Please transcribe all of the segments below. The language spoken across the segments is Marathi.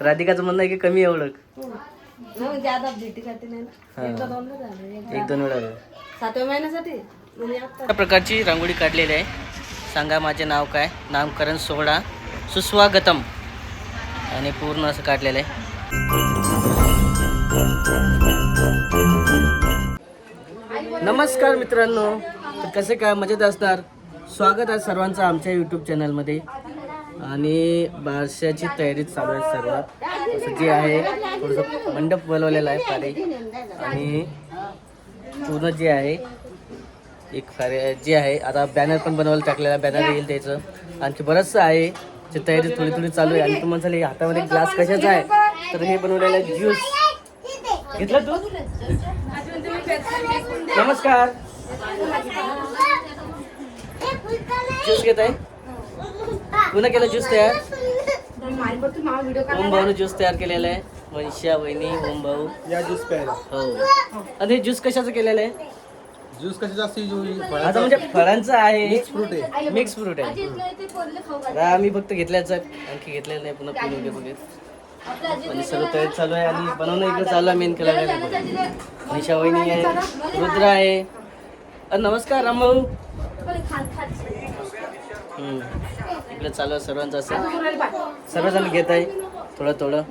राधिकाचं म्हणणं आहे की कमी आहे ओळख. नाही ज्यादा भेटी करते नाही ना. हा. एकदा दोनदा झालं एकदा एक दोन वेळा. सातव्या महिन्यासाठी? म्हणजे आता. अशा प्रकारची रांगोळी काढलेली आहे. सांगा माझे नाव काय? नामकरण सोहळा सुस्वागतम. आणि पूर्ण असं काढलेलं आहे. नमस्कार मित्रांनो. तर कसे काय? मजेत असणार? स्वागत आहे सर्वांचं आमच्या यूट्यूब चॅनलमध्ये आणि बारशाची तयारी चालू आहे सर्व असं जे आहे थोडंसं मंडप बनवलेला आहे पारे. आणि पूर्ण जे आहे एक फारे जे आहे आता बॅनर पण बनवायला टाकलेला बॅनर येईल त्याचं. आणखी बरंचसं आहे जे तयारी थोडी थोडी चालू आहे. आणि तुम्हाला झाली हातामध्ये ग्लास कशाचा आहे तर हे बनवलेलं आहे ज्यूस घेतलं तू? नमस्कार. ज्यूस घेत आहे पुन्हा केलं ज्यूस तयार. ओम भाऊने ज्यूस तयार केलेला आहे. वंशा वहिनी ओम भाऊ. या ज्यूस प्यायला. हो. आणि हे ज्यूस कशाचं केलेलं आहे? ज्यूस कशी जास्त आता म्हणजे फळांचं आहे. फ्रूट आहे. मिक्स फ्रूट आहे. आता आम्ही फक्त घेतल्याच आणखी घेतलेलं नाही पुन्हा पिऊन घे बघेल आणि सर्व तयारी चालू आहे. आणि बनवणं इकडे चालू आहे मेन केला निशा वहिनी आहे. रुद्र आहे. नमस्कार रामभाऊ हम्म. इकडे चालू आहे सर्वांचं असं. सर्वजण घेत आहे. थोडं थोडं.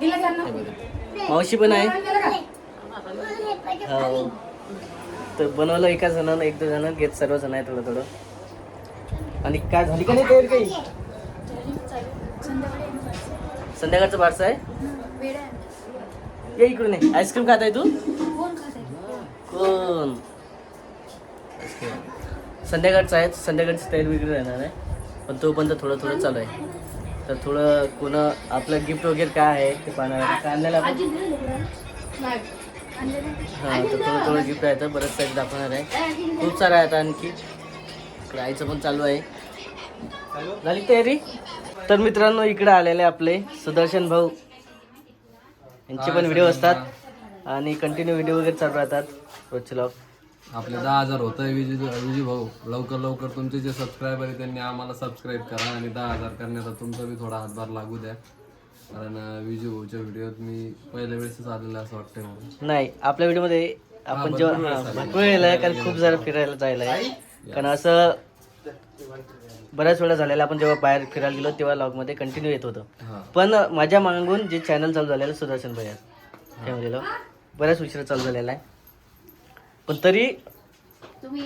मावशी पण आहे. हो. तर बनवलं एका जणानं एक दोन जण घेत सर्वजण आहे थोडं थोडं. आणि काय झाली का नाही काही? संध्याकाळचं बारसं आहे? ये इकडून आईस्क्रीम खात आहे तू? कोण? संध्याकाळचं आहे संध्याकाळची तयारी वगैरे राहणार आहे. पण तोपर्यंत थोडं थोडं चालू आहे. तर थोडं कोण आपलं गिफ्ट वगैरे काय आहे ते पाहणार. काय आणलेलं आपण. हां तर थोडं थोडं गिफ्ट आहे तर बरंच साईड दाखवणार आहे. खूप सारं आहे आता आणखी. इकडे आईचं पण चालू आहे. झाली तयारी? तर मित्रांनो इकडे आलेले आपले सुदर्शन भाऊ. यांचे पण व्हिडिओ असतात. आणि कंटिन्यू व्हिडिओ वगैरे चालू राहतात रोजचे लॉग आपले दहा हजार होत आहे विजय विजय भाऊ लवकर लवकर तुमचे जे सबस्क्रायबर आहे त्यांनी आम्हाला सबस्क्राईब करा आणि दहा हजार करण्याचा तुमचा बी थोडा हातभार लागू द्या. कारण विजय भाऊच्या व्हिडिओत मी पहिल्या वेळेसच आलेलं असं वाटतंय मला. नाही आपल्या व्हिडिओमध्ये आपण जेव्हा भरपूर वेळेला आहे. कारण खूप जरा फिरायला जायला आहे. कारण असं बऱ्याच वेळा झालेलं आपण जेव्हा बाहेर फिरायला गेलो तेव्हा लॉगमध्ये कंटिन्यू येत होतं. हा. पण माझ्या मागून जे चॅनल चालू झालेलं सुदर्शन भैया. त्यामध्ये बऱ्याच उशिरा चालू झालेला आहे. पण तरी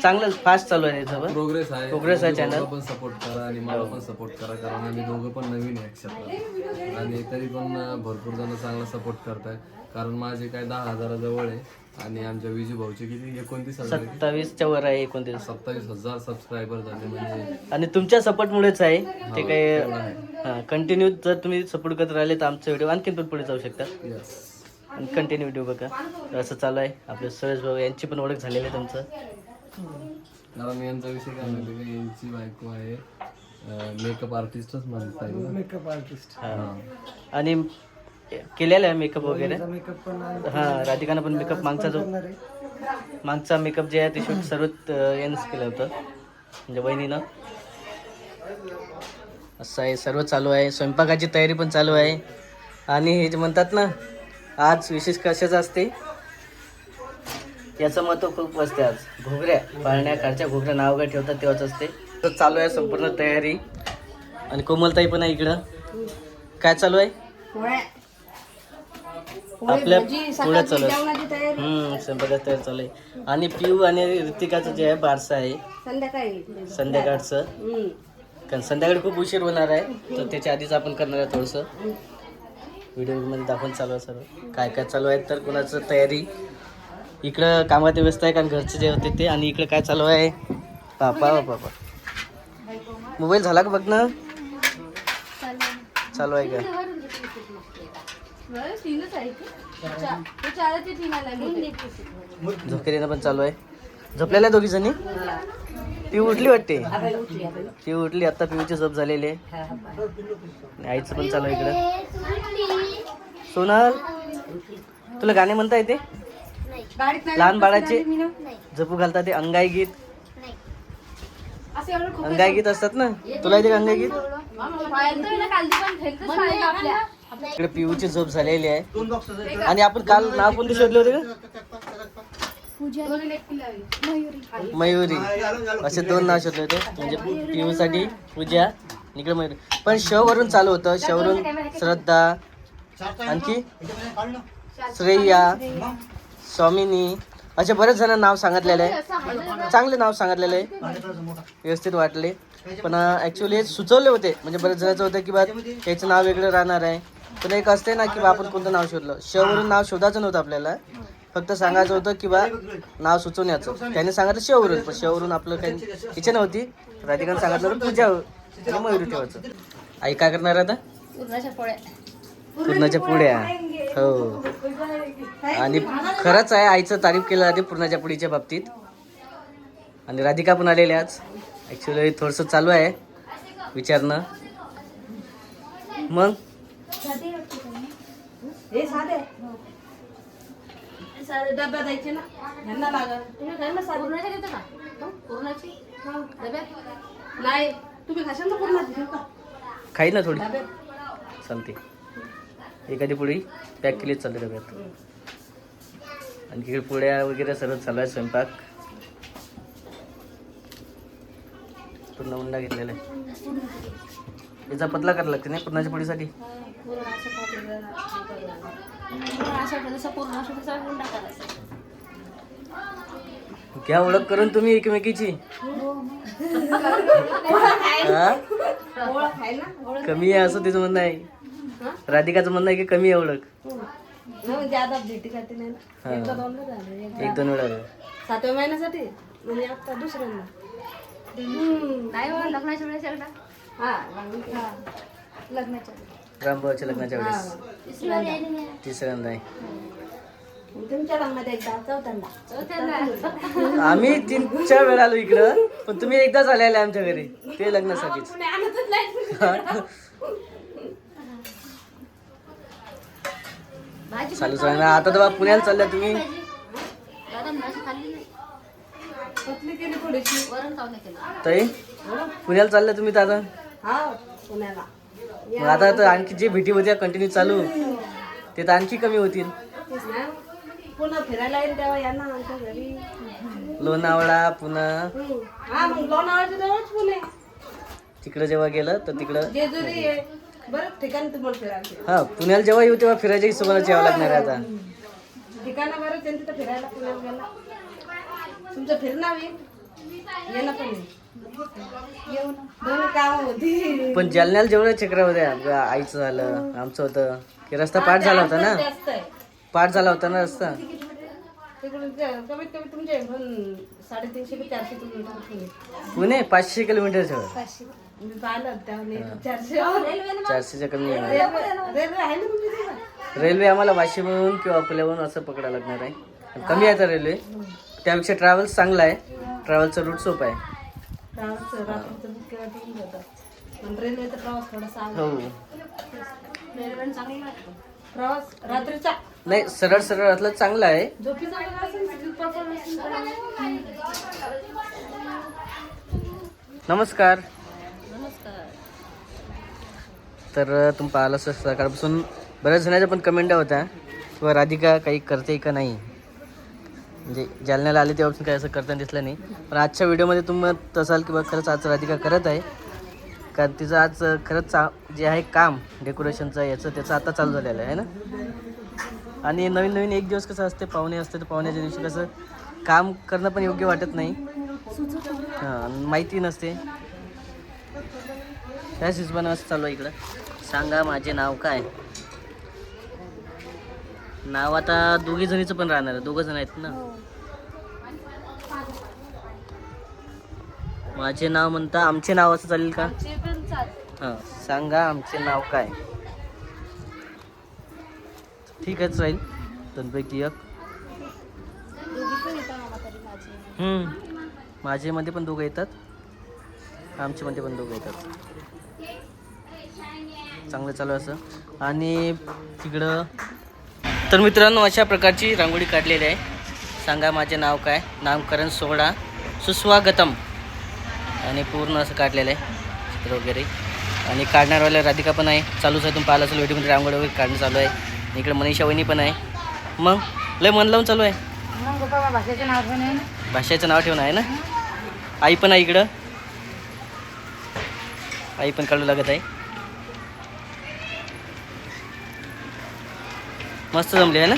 चांगलं फास्ट चालू आहे त्याचं प्रोग्रेस आहे. Progress आहे. दोघं पण सपोर्ट करा आणि मला पण सपोर्ट करा कारण आम्ही दोघं पण नवीन आहे क्षेत्रात आणि तरी पण भरपूर जण चांगला सपोर्ट करताय. कारण माझे काय दहा हजाराजवळ आहे आणि आमच्या विजू भाऊचे किती? एकोणतीस हजार आहे? सत्तावीसच्या वर आहे एकोणतीस. सत्तावीस हजार सबस्क्रायबर झाले म्हणजे आणि तुमच्या सपोर्टमुळेच आहे. ते काही हां कंटिन्यू जर तुम्ही सपोर्ट करत राहिले तर आमचा व्हिडिओ आणखीन पण पुढे जाऊ शकतात यस आणि कंटिन्यू व्हिडिओ बघा. तर असं चालू आहे. आपले सुरेश भाऊ यांची पण ओळख झालेली आहे तुमचं. यांचा विषय काय माहिती का यांची बायको आहे. मेकअप आर्टिस्टच म्हणता येईल मेकअप आर्टिस्ट हां. आणि केलेला आहे मेकअप वगैरे? मेकअप पण हां राधिकानं पण मेकअप मागचा जो मागचा मेकअप जे आहे ते शूट सर्व यांनीच केलं होतं. म्हणजे बहिणीनं असं आहे सर्व चालू आहे. स्वयंपाकाची तयारी पण चालू आहे. आणि हे जे म्हणतात ना आज विशेष कशाचं असते? याचं महत्त्व खूप असते आज. घोगऱ्या पाळण्या खालच्या घोगऱ्या नाव वगैरे ठेवतात तेव्हाच असते. तर चालू आहे संपूर्ण तयारी. आणि कोमलताई पण आहे इकडं. काय चालू आहे? आपल्या पुढे चालू आहे. जेवणाची तयारी. हम्म स्वयंपाकाची तयारी चालू आहे. आणि पिऊ आणि ऋतिकाचं जे आहे बारसं आहे. संध्याकाळी. संध्याकाळचं. कारण संध्याकाळी खूप उशीर होणार आहे. तर त्याच्या आधीच आपण करणार आहे थोडंसं. व्हिडिओमध्ये दाखवून चालू आहे सर्व. काय काय चालू आहे तर कोणाचं तयारी? इकडं कामात व्यस्त आहे कारण घरचे जे होते ते आणि इकडं काय चालू आहे? पापा बापा मोबाईल झाला का बघ ना? चालू आहे का? झोकेरीनं पण चालू आहे झोपलेल्या दोघी जणी पिऊ उठली वाटते पिऊ उठली आता पिऊची झोप झालेली आहे आईचं पण चालू आहे इकडं सोनाल तुला गाणे म्हणता येते लहान बाळाचे झोपू घालतात ते अंगाई गीत अंगाई गीत असतात ना तुला येते अंगाई गीत इकडे पिऊची झोप झालेली आहे आणि आपण काल नाव कोणते शोधले होते का मयुरी. असे दोन नाव शोधले होते. म्हणजे पिऊसाठी पूजा इकडे मयुरी. पण श वरून चालू होतं. श वरून श्रद्धा आणखी श्रेया स्वामिनी असे बरेच जण नाव सांगितलेले आहे. चांगले नाव सांगितलेले आहे. व्यवस्थित वाटले. पण ॲक्च्युली हे सुचवले होते. म्हणजे बरेच जणांचं होतं की बा याचं नाव वेगळं राहणार आहे. पण एक असते ना की बा आपण कोणतं नाव शोधलं? श वरून नाव शोधायचं नव्हतं आपल्याला. फक्त सांगायचं होतं की बा नाव सुचवण्याचं त्याने सांगितलं शेवरून पण शेवरून आपलं काही इच्छा नव्हती. राधिकाने सांगितलं होतं पूजा आणि मयुरी ठेवायचं. आई काय करणार आता? पूर्णाच्या पोळ्या. हो. आणि खरंच आहे आईचं तारीफ केलं जाते पूर्णाच्या पोळीच्या बाबतीत. आणि राधिका पण आलेली आज. ॲक्च्युली थोडंसं चालू आहे विचारणं. मग? डब्यात द्यायचे ना. ह्यांना लागल. तुम्ही काय ना साधे नाही तुम्ही खाशाल ना का? खाई ना थोडी. डब्यात चालते. एखादी पोळी पॅक केलीच चालते डब्यात. आणि इकडे पोळ्या वगैरे सर्व चालू आहे स्वयंपाक. पूर्ण उंडा घेतलेला आहे. याचा पतला करायला लागते नाही? पूर्णाच्या पोळीसाठी? घ्या ओळख करून तुम्ही एकमेकीची? हा? ओळख कमी आहे असं तिचं म्हणणं आहे. राधिकाचं म्हणणं आहे की कमी आहे ओळख. नाही म्हणजे नाही हा. एकदा एकदा एक दोन वेळा. सातव्या महिन्यासाठी? म्हणजे आता दुसऱ्यांदा. हम्म. हा लग्नाच्या रामभाऊच्या लग्नाच्या वेळेस. तिसऱ्यांदा आहे आम्ही तीन चार वेळा आलो इकडं पण तुम्ही एकदाच आलेले आमच्या घरी ते लग्नासाठीच. आहे. ना आता तर बा पुण्याला चालल्या तुम्ही. पतली केली थोडीशी? ताई पुण्याला चालल्या तुम्ही तर आता? हा पुण्याला. मग आता तर आणखी जे भेटी होत्या कंटिन्यू चालू. ते तर आणखी कमी होतील. तेच ना. पुन्हा फिरायला येईल तेव्हा यांना आमच्या घरी. लोणावळा पुन्हा. हा. मग लोणावळ्याच्या जवळच पुणे. तिकडं जेव्हा गेलं तर तिकडं. जेजुरी आहे. बरं ठिकाण तुम्हाला फिरायला हा पुण्याला जेव्हा येऊ तेव्हा फिरायच्या हिशोबाने यावं लागणार आहे आता. ठिकाणं बरं फिरायला पुण्याला गेला. तुमचं फिरणं होईल येणं पण येईल होती पण जालन्याला जेवढ्या चक्र होत्या आपलं आईचं झालं आमचं होतं. की रस्ता पाठ झाला होता ना? पाठ झाला होता ना रस्ता? कमीत कमी तुमचे साडेतीनशे ते चारशे किलोमीटर पुणे पाचशे किलोमीटर चारशेच्या कमी आहे. रेल्वे आम्हाला वाशिमहून किंवा अकोल्याहून असं पकडायला लागणार आहे. कमी आहे तर रेल्वे. त्यापेक्षा ट्रॅव्हल्स चांगला आहे. ट्रॅव्हलचा रूट सोपा आहे. ट्रॅव्हल्स रात्रीचं बुक केलं तर येऊन जातात पण रेल्वेचा प्रवास थोडासा अवघड. हो. रेल्वे चांगला वाटतो. प्रवास रात्रीचा. नाही सरळ सरळ असलं चांगलं आहे. असेल नमस्कार. तर तुम्ही पाहिलं असं सकाळपासून बऱ्याच जणांच्या पण कमेंट होत्या. किंवा राधिका काही करते का नाही? म्हणजे जालन्याला आले तेव्हापासून काही असं करताना दिसलं नाही. पण आजच्या व्हिडिओमध्ये तुम्ही तसाल की बघ खरंच आज राधिका करत आहे. कारण तिचं आज खरंच चा जे आहे काम डेकोरेशनचं याचं त्याचं आता चालू झालेलं आहे ना? आणि नवीन नवीन एक दिवस कसं असते पाहुणे असते तर पाहुण्याच्या दिवशी कसं काम करणं पण योग्य वाटत नाही. हां माहिती नसते. त्याच हिशोबानं असं चालू आहे इकडं. सांगा माझे नाव काय? नाव आता दोघी जणीचं पण राहणार आहे. दोघं जण आहेत ना? माझे नाव म्हणता आमचे नाव असं चालेल का? हां सांगा आमचे नाव काय? ठीक आहेच राहील. दोनपैकी एक. हम्म. माझेमध्ये पण दोघं येतात. आमच्यामध्ये पण दोघं येतात. चांगलं चालू आहे असं. आणि तिकडं तर मित्रांनो अशा प्रकारची रांगोळी काढलेली आहे. सांगा माझे नाव काय? नामकरण सोहळा सुस्वागतम. आणि पूर्ण असं काढलेलं आहे चित्र वगैरे. आणि काढणारवाल्या राधिका पण आहे. चालूच आहे तुम्ही पाहिलं असेल व्हिडिओमध्ये रांगोळी वगैरे काढणं चालू आहे. इकडे मनीषा वहिनी पण आहे. मग लय मन लावून चालू आहे. भाषेचं नाव ठेवून आहे ना? आई पण आहे इकडं. आई पण काढू लागत आहे. मस्त जमली आहे ना?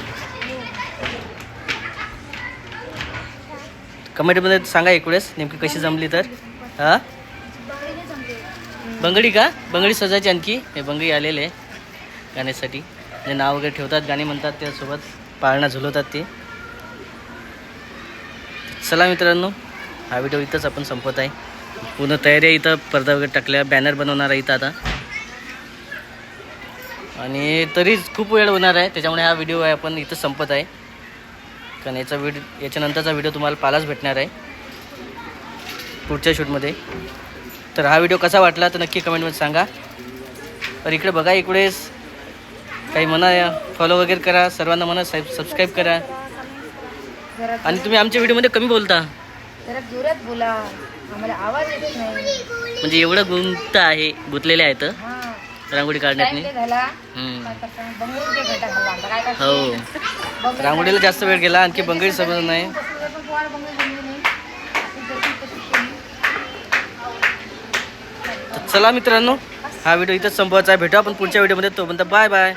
कमेंटमध्ये सांगा एकवेळेस नेमकी कशी जमली तर. हां? बंगडी का? बंगडी सजायची आणखी? हे बंगडी आलेले आहे गाण्यासाठी. जे नाव वगैरे ठेवतात गाणी म्हणतात त्यासोबत पाळणा झुलवतात ते. चला मित्रांनो हा व्हिडिओ इथंच आपण संपत आहे. पूर्ण तयारी इथं पडदा वगैरे टाकल्या बॅनर बनवणार आहे इथं आता. आणि तरी खूप वेळ होणार आहे. त्याच्यामुळे हा व्हिडिओ आहे आपण इथं संपत आहे. कारण याचा व्हिडिओ याच्यानंतरचा व्हिडिओ तुम्हाला पालाच भेटणार आहे. पुढच्या शूटमध्ये तर हा व्हिडिओ कसा वाटला तर नक्की कमेंटमध्ये सांगा. तर इकडे बघा इकडेच काही म्हणा फॉलो वगैरे करा. सर्वांना म्हणा सबस्क्राईब करा. आणि तुम्ही आमच्या व्हिडिओमध्ये कमी बोलता. बोला. आम्हाला आवाज येत नाही. म्हणजे एवढं गुंत आहे गुंतलेले आहेत. रांगोळी काढण्यात ते झाला. करता हो. रांगोळीला जास्त वेळ गेला आणखी बंगडी समजत नाही. नाही. ती चला मित्रांनो हा व्हिडिओ इथंच संपवायचा आहे. भेटू आपण पुढच्या व्हिडिओमध्ये. तोपर्यंत बाय बाय.